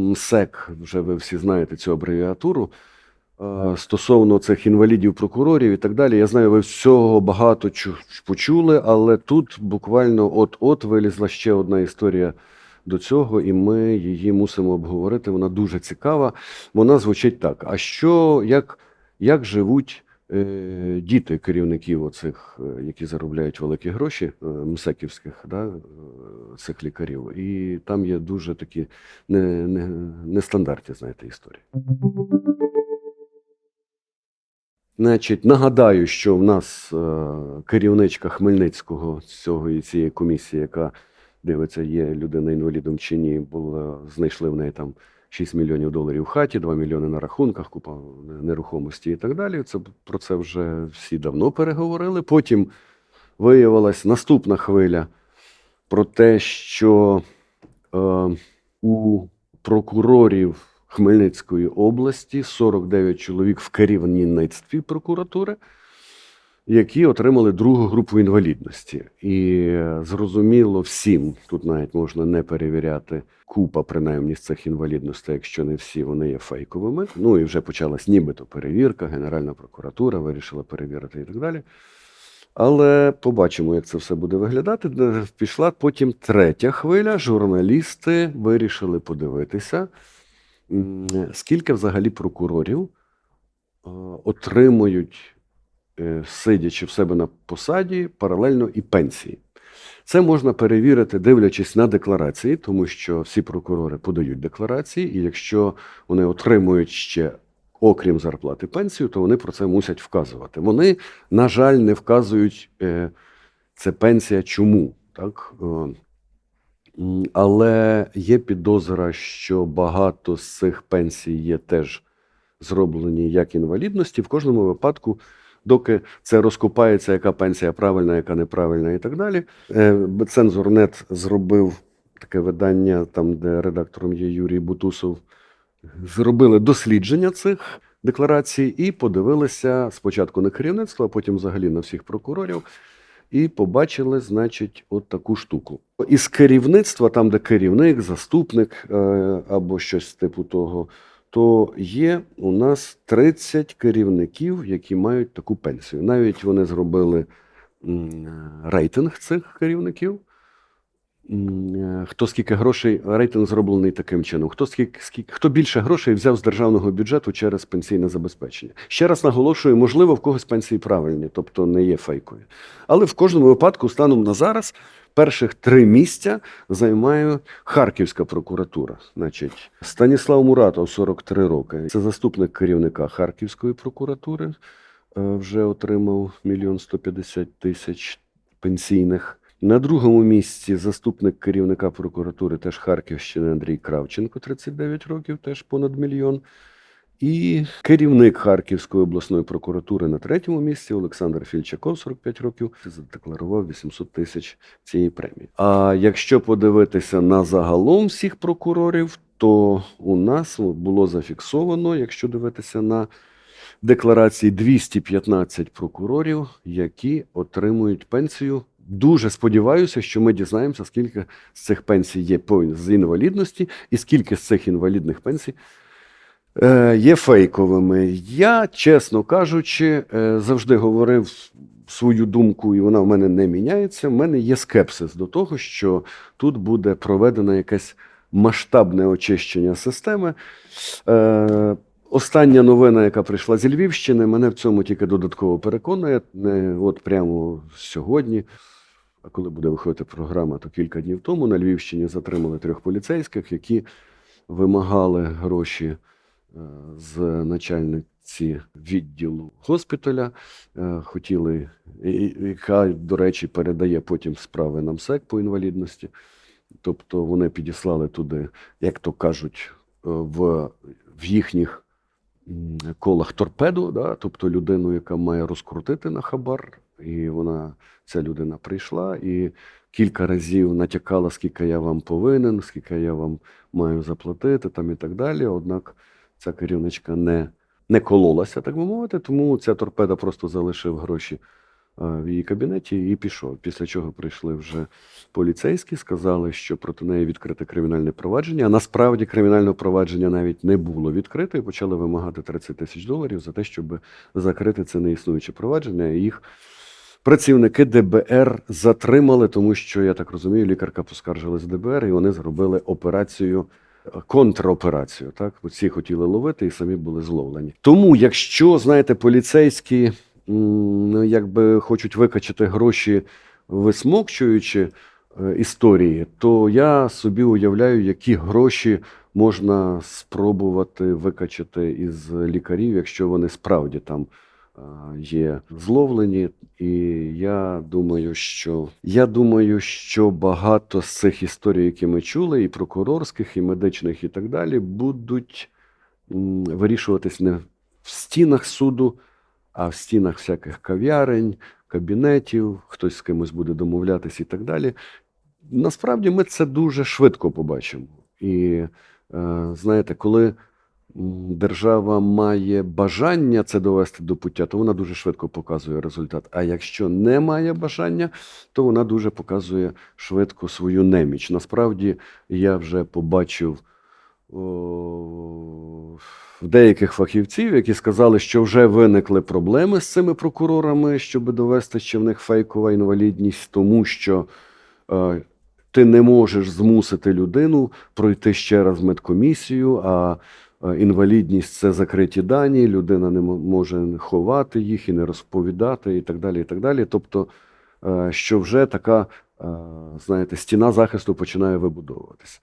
МСЕК, вже ви всі знаєте цю абревіатуру. Е, Стосовно цих інвалідів, прокурорів і так далі, я знаю, ви всього багато чу- почули, але тут буквально от-от вилізла ще одна історія до цього, і ми її мусимо обговорити. Вона дуже цікава. Вона звучить так: а що, як, як живуть діти керівників оцих, е, які заробляють великі гроші, е, мсеківських, да, е, цих лікарів? І там є дуже такі не, не, нестандартні, знаєте, історії. Значить, нагадаю, що в нас е, керівничка Хмельницького цього і цієї комісії, яка дивиться, є людина інвалідом чи ні, була знайшли в неї там 6 мільйонів доларів в хаті, 2 мільйони на рахунках, купа нерухомості і так далі. Це про це вже всі давно переговорили. Потім виявилась наступна хвиля про те, що е, у прокурорів Хмельницької області 49 чоловік в керівництві прокуратури, які отримали другу групу інвалідності. І е, зрозуміло всім, тут навіть можна не перевіряти купа, принаймні з цих інвалідностей, якщо не всі вони є фейковими. Ну і вже почалась нібито перевірка, Генеральна прокуратура вирішила перевірити і так далі. Але побачимо, як це все буде виглядати. Пішла потім третя хвиля. Журналісти вирішили подивитися, скільки взагалі прокурорів е, отримують, е, сидячи в себе на посаді, паралельно і пенсії. Це можна перевірити, дивлячись на декларації, тому що всі прокурори подають декларації, і якщо вони отримують ще, окрім зарплати, пенсію, то вони про це мусять вказувати. Вони, на жаль, не вказують, е, це пенсія чому. Так? Е, Але є підозра, що багато з цих пенсій є теж зроблені як інвалідності. В кожному випадку, доки це розкопається, яка пенсія правильна, яка неправильна і так далі. Е, Цензорнет зробив таке видання, там, де редактором є Юрій Бутусов. Зробили дослідження цих декларацій і подивилися спочатку на керівництво, а потім взагалі на всіх прокурорів. І побачили, значить, от таку штуку. Із керівництва, там, де керівник, заступник е, або щось типу того, то є у нас 30 керівників, які мають таку пенсію. Навіть вони зробили рейтинг цих керівників. Е, Хто скільки грошей, рейтинг зроблений таким чином. Хто скільки, скільки хто більше грошей взяв з державного бюджету через пенсійне забезпечення. Ще раз наголошую, можливо, в когось пенсії правильні, тобто не є фейкові. Але в кожному випадку, станом на зараз, перших три місця займає Харківська прокуратура. Значить, Станіслав Муратов, 43 роки. Це заступник керівника Харківської прокуратури. е, Вже отримав мільйон 150 тисяч пенсійних. На другому місці заступник керівника прокуратури теж Харківщини Андрій Кравченко, 39 років, теж понад мільйон. І керівник Харківської обласної прокуратури на третьому місці Олександр Фільчаков, 45 років, задекларував 800 тисяч цієї премії. А якщо подивитися на загалом всіх прокурорів, то у нас було зафіксовано, якщо дивитися на декларації 215 прокурорів, які отримують пенсію. Дуже сподіваюся, що ми дізнаємося, скільки з цих пенсій є з інвалідності, і скільки з цих інвалідних пенсій є фейковими. Я, чесно кажучи, е, завжди говорив свою думку, і вона в мене не міняється. У мене є скепсис до того, що тут буде проведено якесь масштабне очищення системи. Е, Остання новина, яка прийшла зі Львівщини, мене в цьому тільки додатково переконує. От прямо сьогодні, а коли буде виходити програма, то кілька днів тому на Львівщині затримали трьох поліцейських, які вимагали гроші е, з начальниці відділу госпіталя. Е, Хотіли, яка, до речі, передає потім справи на МСЕК по інвалідності. Тобто вони підіслали туди, як то кажуть, е, в, в їхніх колах торпеду, да? тобто людину, яка має розкрутити на хабар, і вона, ця людина прийшла і кілька разів натякала, скільки я вам повинен, скільки я вам маю заплатити, там і так далі. Однак ця керівничка не, не кололася, так би мовити, тому ця торпеда просто залишив гроші в її кабінеті і пішов. Після чого прийшли вже поліцейські, сказали, що проти неї відкрите кримінальне провадження. А насправді кримінального провадження навіть не було відкрите, і почали вимагати 30 тисяч доларів за те, щоб закрити це неіснуюче провадження. Їх працівники ДБР затримали, тому що я так розумію, лікарка поскаржилась ДБР, і вони зробили операцію. Контроперацію, так всі хотіли ловити і самі були зловлені. Тому, якщо знаєте, поліцейські ну, якби хочуть викачати гроші, висмокчуючи е, історії, то я собі уявляю, які гроші можна спробувати викачати із лікарів, якщо вони справді там є зловлені. І я думаю, що я думаю, що багато з цих історій, які ми чули, і прокурорських, і медичних, і так далі, будуть вирішуватись не в стінах суду, а в стінах всяких кав'ярень, кабінетів, хтось з кимось буде домовлятись і так далі. Насправді ми це дуже швидко побачимо. І е, знаєте, коли держава має бажання це довести до пуття, то вона дуже швидко показує результат. А якщо не має бажання, то вона дуже показує швидко свою неміч. Насправді я вже побачив деяких фахівців, які сказали, що вже виникли проблеми з цими прокурорами, щоб довести, що в них фейкова інвалідність, тому що е, ти не можеш змусити людину пройти ще раз медкомісію, а інвалідність це закриті дані, людина не може ховати їх і не розповідати, і так далі. І так далі. Тобто, е, що вже така, е, знаєте, стіна захисту починає вибудовуватися.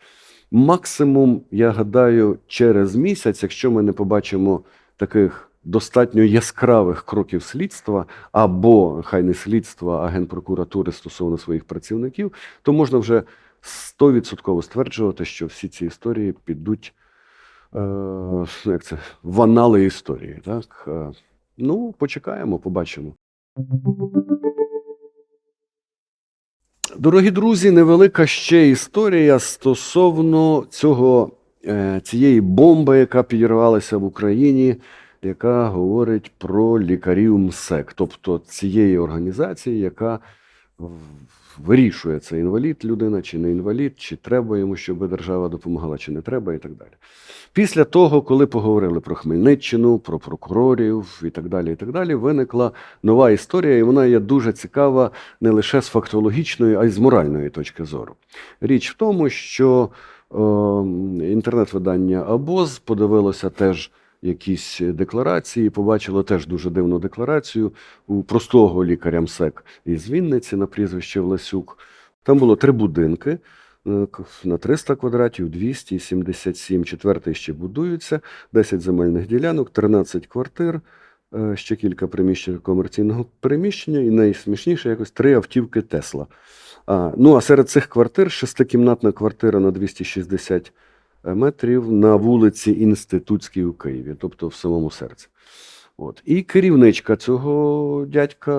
Максимум, я гадаю, через місяць, якщо ми не побачимо таких достатньо яскравих кроків слідства, або хай не слідства, а генпрокуратури стосовно своїх працівників, то можна вже 100% стверджувати, що всі ці історії підуть е, як це, в анали історії. Так? Е, ну, почекаємо, побачимо. Дорогі друзі, невелика ще історія стосовно цього, е, цієї бомби, яка підірвалася в Україні, яка говорить про лікарів МСЕК, тобто цієї організації, яка вирішує, це інвалід людина чи не інвалід, чи треба йому, щоб держава допомагала, чи не треба, і так далі. Після того, коли поговорили про Хмельниччину, про прокурорів і так далі, і так далі, виникла нова історія, і вона є дуже цікава не лише з фактологічної, а й з моральної точки зору. Річ в тому, що е, інтернет-видання Абоз подивилося теж якісь декларації, побачило теж дуже дивну декларацію у простого лікаря МСЕК із Вінниці на прізвище Власюк. Там було три будинки. е, На 300 квадратів, 277, четвертий ще будується, 10 земельних ділянок, 13 квартир, е, ще кілька приміщень комерційного приміщення, і найсмішніше якось три автівки Тесла. А, ну а серед цих квартир шестикімнатна квартира на 260 метрів на вулиці Інститутській у Києві, тобто в самому серці. От. І керівничка цього дядька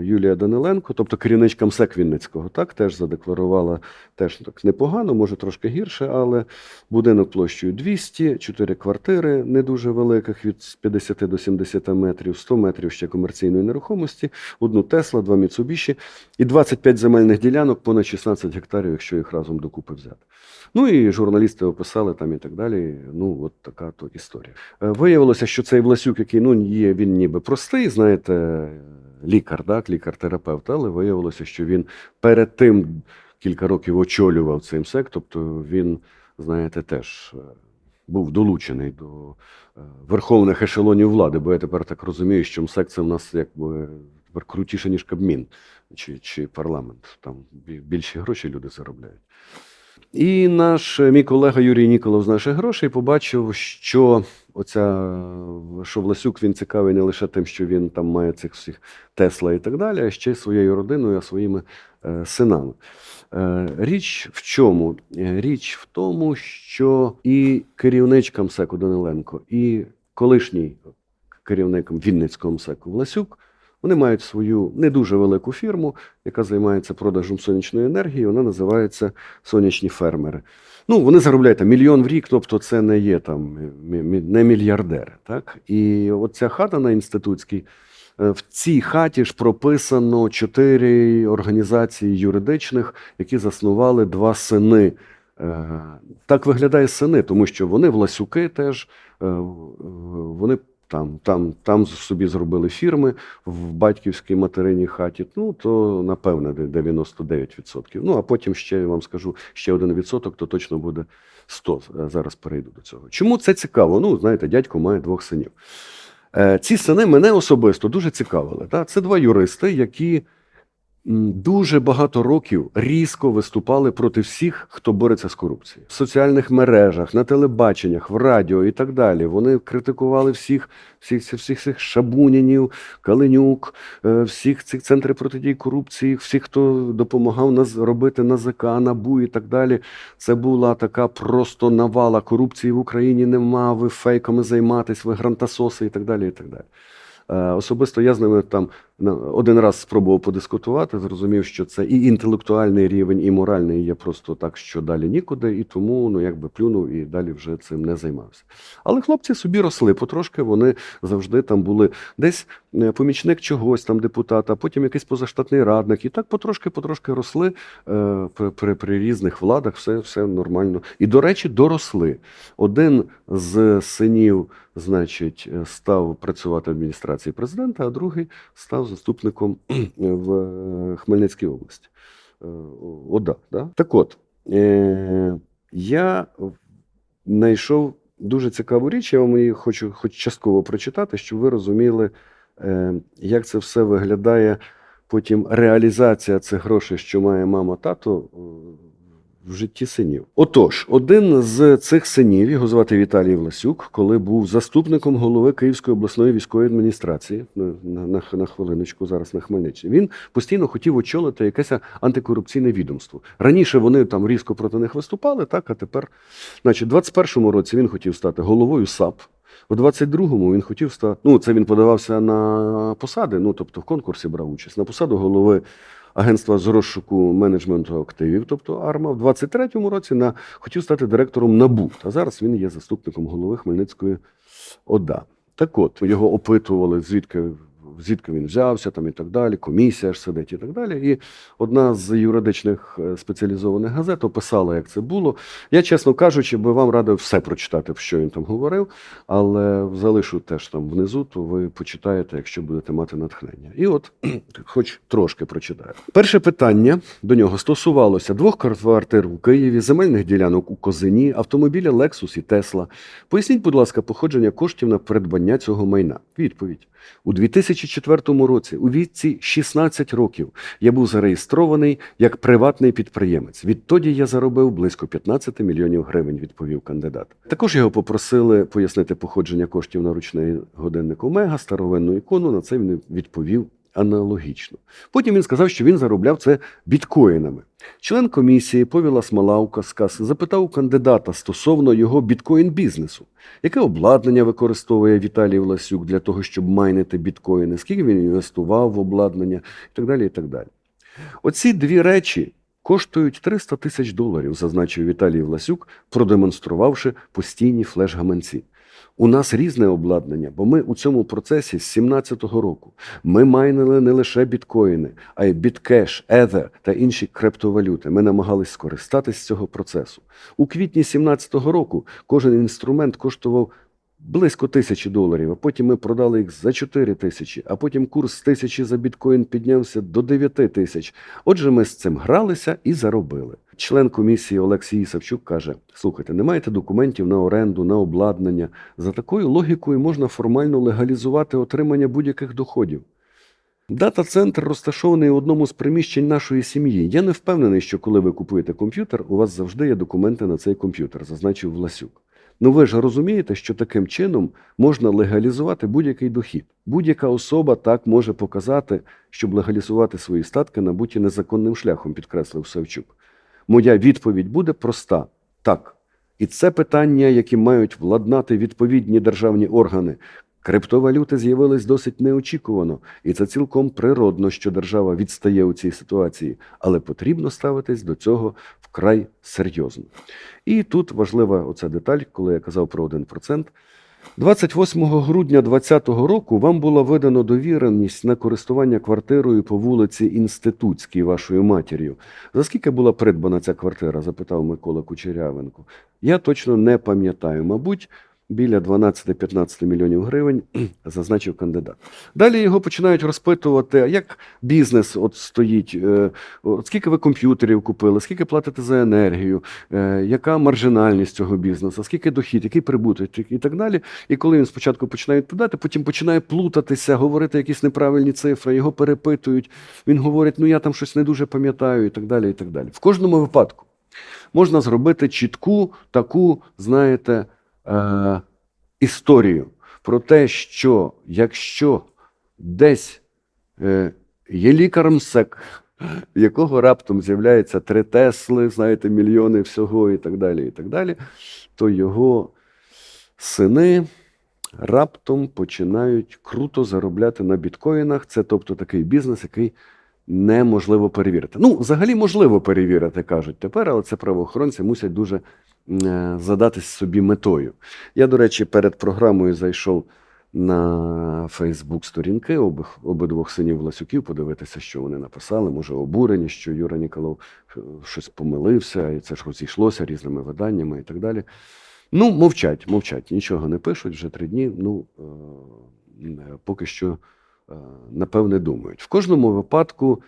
Юлія Даниленко, тобто керівничка МСЕК Вінницького, так, теж задекларувала теж так непогано, може трошки гірше, але будинок площею 200, 4 квартири не дуже великих, від 50 до 70 метрів, 100 метрів ще комерційної нерухомості, одну Тесла, два Міцубіші і 25 земельних ділянок, понад 16 гектарів, якщо їх разом докупи взяти. Ну і журналісти описали там і так далі. Ну, от така то історія. Е, Виявилося, що цей Власюк, який ну, є, він ніби простий, знаєте, лікар, так, лікар-терапевт, але виявилося, що він перед тим кілька років очолював цей МСЕК, тобто він, знаєте, теж е, був долучений до е, верховних ешелонів влади, бо я тепер так розумію, що МСЕК це в нас якби тепер крутіше, ніж Кабмін чи, чи парламент. Там більші гроші люди заробляють. І наш е, мій колега Юрій Ніколов з наших грошей побачив, що оця що Власюк він цікавий не лише тим, що він там має цих всіх Тесла і так далі, а ще й своєю родиною, а своїми е, синами. Е, річ в чому? Е, Річ в тому, що і керівничка МСЕКу Даниленко, і колишній керівник Вінницького МСЕКу Власюк. Вони мають свою не дуже велику фірму, яка займається продажем сонячної енергії. Вона називається Сонячні фермери. Ну, вони заробляють там, мільйон в рік, тобто це не є там не мільярдери. Так? І от ця хата на інститутській е, в цій хаті ж прописано чотири організації юридичних, які заснували два сини. Е, Так виглядає сини, тому що вони власюки теж, е, вони там, там, там собі зробили фірми в батьківській материній хаті. Ну, то напевне 99%. Ну, а потім ще я вам скажу ще один відсоток, то точно буде 100. Е, Зараз перейду до цього. Чому це цікаво? Ну, знаєте, дядько має двох синів. Е, Ці сини мене особисто дуже цікавили. Та? Це два юристи, які дуже багато років різко виступали проти всіх, хто бореться з корупцією. В соціальних мережах, на телебаченнях, в радіо і так далі. Вони критикували всіх, всіх, всіх, всіх Шабунінів, Калинюк, е, всіх цих центрів протидії корупції, всіх, хто допомагав нас робити НАЗК, НАБУ і так далі. Це була така просто навала корупції в Україні. Нема, ви фейками займатись, ви грантасоси і так далі. І так далі. Е, Особисто я з ними там один раз спробував подискутувати, зрозумів, що це і інтелектуальний рівень, і моральний є просто так, що далі нікуди, і тому ну якби плюнув і далі вже цим не займався. Але хлопці собі росли потрошки, вони завжди там були десь е, помічник чогось, там депутата, потім якийсь позаштатний радник, і так потрошки-потрошки росли е, при, при, при різних владах, все, все нормально. І, до речі, доросли. Один з синів, значить, е, став працювати в адміністрації президента, а другий став заступником в е, Хмельницькій області. Е, ОДА. Да? Так от, е, я знайшов дуже цікаву річ, я вам її хочу хоч частково прочитати, щоб ви розуміли, е, як це все виглядає. Потім реалізація цих грошей, що має мама тато е, в житті синів. Отож, один з цих синів, його звати Віталій Власюк, коли був заступником голови Київської обласної військової адміністрації на, на, на, хвилиночку, зараз на Хмельниччині, він постійно хотів очолити якесь антикорупційне відомство. Раніше вони там різко проти них виступали, так, а тепер, значить, в 21-му році він хотів стати головою САП. У 22-му він хотів стати. Ну, це він подавався на посади, ну тобто в конкурсі брав участь на посаду голови агентства з розшуку менеджменту активів, тобто АРМА. В 23-му році на хотів стати директором НАБУ. А зараз він є заступником голови Хмельницької ОДА. Так от його опитували, звідки. Звідки він взявся, там і так далі, комісія ж сидить і так далі. І одна з юридичних е, спеціалізованих газет описала, як це було. Я, чесно кажучи, би вам радив все прочитати, що він там говорив, але залишу теж там внизу, то ви почитаєте, якщо будете мати натхнення. І от, хоч трошки прочитаю. Перше питання до нього стосувалося двох квартир у Києві, земельних ділянок у Козині, автомобіля Lexus і Tesla. Поясніть, будь ласка, походження коштів на придбання цього майна. Відповідь. У 2004 році, у віці 16 років, я був зареєстрований як приватний підприємець. Відтоді я заробив близько 15 мільйонів гривень, відповів кандидат. Також його попросили пояснити походження коштів на ручний годинник Омега, старовинну ікону. На це він відповів аналогічно. Потім він сказав, що він заробляв це біткоїнами. Член комісії Повіла Смалавка сказ запитав у кандидата стосовно його біткоін-бізнесу. Яке обладнання використовує Віталій Власюк для того, щоб майнити біткоїни? Скільки він інвестував в обладнання і так далі. і так далі. Оці дві речі коштують 300 тисяч доларів, зазначив Віталій Власюк, продемонструвавши постійні флеш-гаманці. У нас різне обладнання, бо ми у цьому процесі з 17-го року. Ми майнили не лише біткоїни, а й біткеш, Ether та інші криптовалюти. Ми намагались скористатись цього процесу. У квітні 17-го року кожен інструмент коштував близько тисячі доларів, а потім ми продали їх за 4 тисячі, а потім курс з тисячі за біткоін піднявся до 9 тисяч. Отже, ми з цим гралися і заробили. Член комісії Олексій Савчук каже: слухайте, не маєте документів на оренду, на обладнання. За такою логікою можна формально легалізувати отримання будь-яких доходів. Дата-центр розташований у одному з приміщень нашої сім'ї. Я не впевнений, що коли ви купуєте комп'ютер, у вас завжди є документи на цей комп'ютер, зазначив Власюк. Ну ви ж розумієте, що таким чином можна легалізувати будь-який дохід. Будь-яка особа так може показати, щоб легалізувати свої статки, набуті незаконним шляхом, підкреслив Савчук. Моя відповідь буде проста: так. І це питання, які мають владнати відповідні державні органи. Криптовалюти з'явились досить неочікувано, і це цілком природно, що держава відстає у цій ситуації, але потрібно ставитись до цього вкрай серйозно. І тут важлива оця деталь, коли я казав про 1%. 28 грудня 2020 року вам була видана довіреність на користування квартирою по вулиці Інститутській вашою матір'ю. За скільки була придбана ця квартира? запитав Микола Кучерявенко. Я точно не пам'ятаю. Мабуть, біля 12-15 мільйонів гривень, зазначив кандидат. Далі його починають розпитувати, як бізнес от стоїть, е, от скільки ви комп'ютерів купили, скільки платите за енергію, е, яка маржинальність цього бізнесу, скільки дохід, який прибуток і так далі. І коли він спочатку починає відповідати, потім починає плутатися, говорити якісь неправильні цифри, його перепитують. Він говорить, ну я там щось не дуже пам'ятаю, і так далі. і так далі. В кожному випадку можна зробити чітку таку, знаєте, е, історію про те, що якщо десь е, є лікар МСЕК, якого раптом з'являється три Тесли, знаєте, мільйони всього і так далі, і так далі, то його сини раптом починають круто заробляти на біткоїнах. Це тобто такий бізнес, який неможливо перевірити. Ну, взагалі можливо перевірити, кажуть тепер, але це правоохоронці мусять дуже е, задатись собі метою. Я, до речі, перед програмою зайшов на Фейсбук сторінки обидвох синів Власюків, подивитися, що вони написали. Може, обурені, що Юра Ніколов е, щось помилився, і це ж розійшлося різними виданнями і так далі. Ну, мовчать, мовчать, нічого не пишуть вже три дні. Ну, е, поки що, напевне, думають. В кожному випадку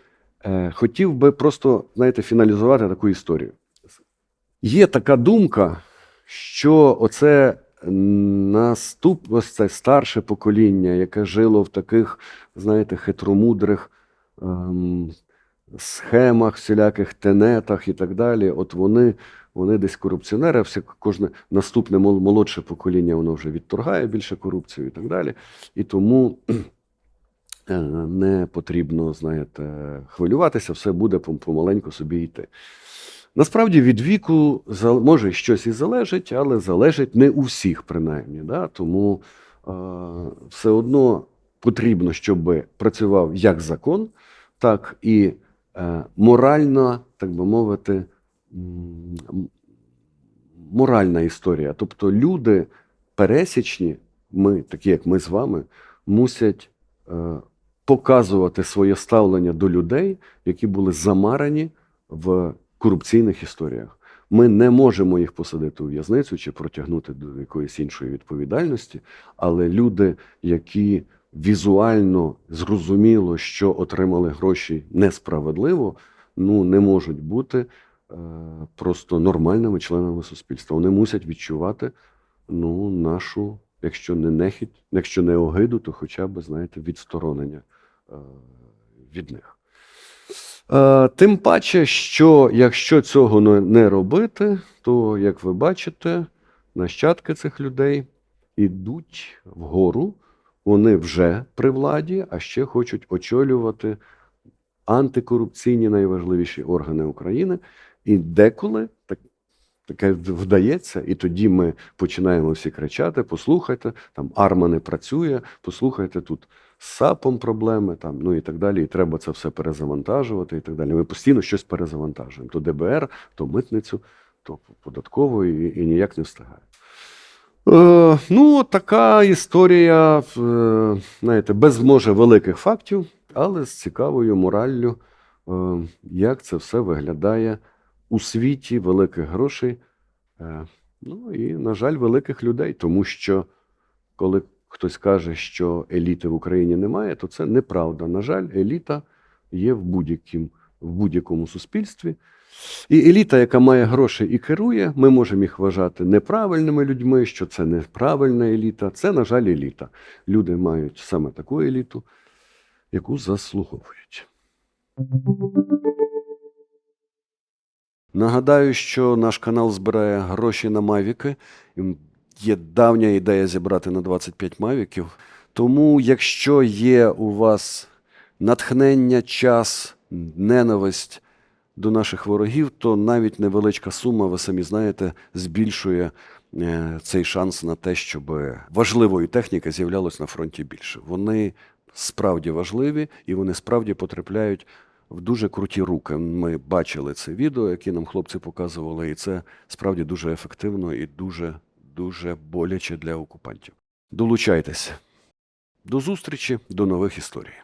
е, хотів би просто, знаєте, фіналізувати таку історію. Є така думка, що оце наступ, це старше покоління, яке жило в таких, знаєте, хитромудрих ем, схемах, всіляких тенетах і так далі. От вони, вони десь корупціонери, все кожне наступне молодше покоління воно вже відторгає більше корупцію і так далі. І тому е, не потрібно, знаєте, хвилюватися, все буде помаленьку собі йти. Насправді від віку може щось і залежить, але залежить не у всіх, принаймні. Да? Тому е, все одно потрібно, щоб працював як закон, так і е, моральна, так би мовити, моральна історія. Тобто люди пересічні, ми, такі як ми з вами, мусять е, показувати своє ставлення до людей, які були замарані в корупційних історіях. Ми не можемо їх посадити у в'язницю чи протягнути до якоїсь іншої відповідальності, але люди, які візуально зрозуміло, що отримали гроші несправедливо, ну не можуть бути е, просто нормальними членами суспільства. Вони мусять відчувати ну, нашу, якщо не нехідь, якщо не огиду, то хоча б, знаєте, відсторонення від них. Е, Тим паче, що якщо цього не- робити, то, як ви бачите, нащадки цих людей ідуть вгору, вони вже при владі, а ще хочуть очолювати антикорупційні найважливіші органи України. І деколи так, таке вдається, і тоді ми починаємо всі кричати: послухайте, там арма не працює, послухайте тут САПом проблеми, там, ну і так далі. І треба це все перезавантажувати, і так далі. Ми постійно щось перезавантажуємо: то ДБР, то митницю, то податкову, і, і ніяк не встигає. Е, ну, така історія, е, знаєте, без може великих фактів, але з цікавою мораллю, е, як це все виглядає у світі великих грошей. Е, ну і, на жаль, великих людей, тому що коли хтось каже, що еліти в Україні немає, то це неправда. На жаль, еліта є в будь-якому, в будь-якому суспільстві. І еліта, яка має гроші і керує, ми можемо їх вважати неправильними людьми, що це неправильна еліта. Це, на жаль, еліта. Люди мають саме таку еліту, яку заслуговують. Нагадаю, що наш канал збирає гроші на мавіки. Є давня ідея зібрати на 25 мавіків. Тому, якщо є у вас натхнення, час, ненависть до наших ворогів, то навіть невеличка сума, ви самі знаєте, збільшує е, цей шанс на те, щоб важливої техніки з'являлось на фронті більше. Вони справді важливі і вони справді потрапляють в дуже круті руки. Ми бачили це відео, яке нам хлопці показували, і це справді дуже ефективно і дуже, дуже боляче для окупантів. Долучайтеся. До зустрічі, до нових історій.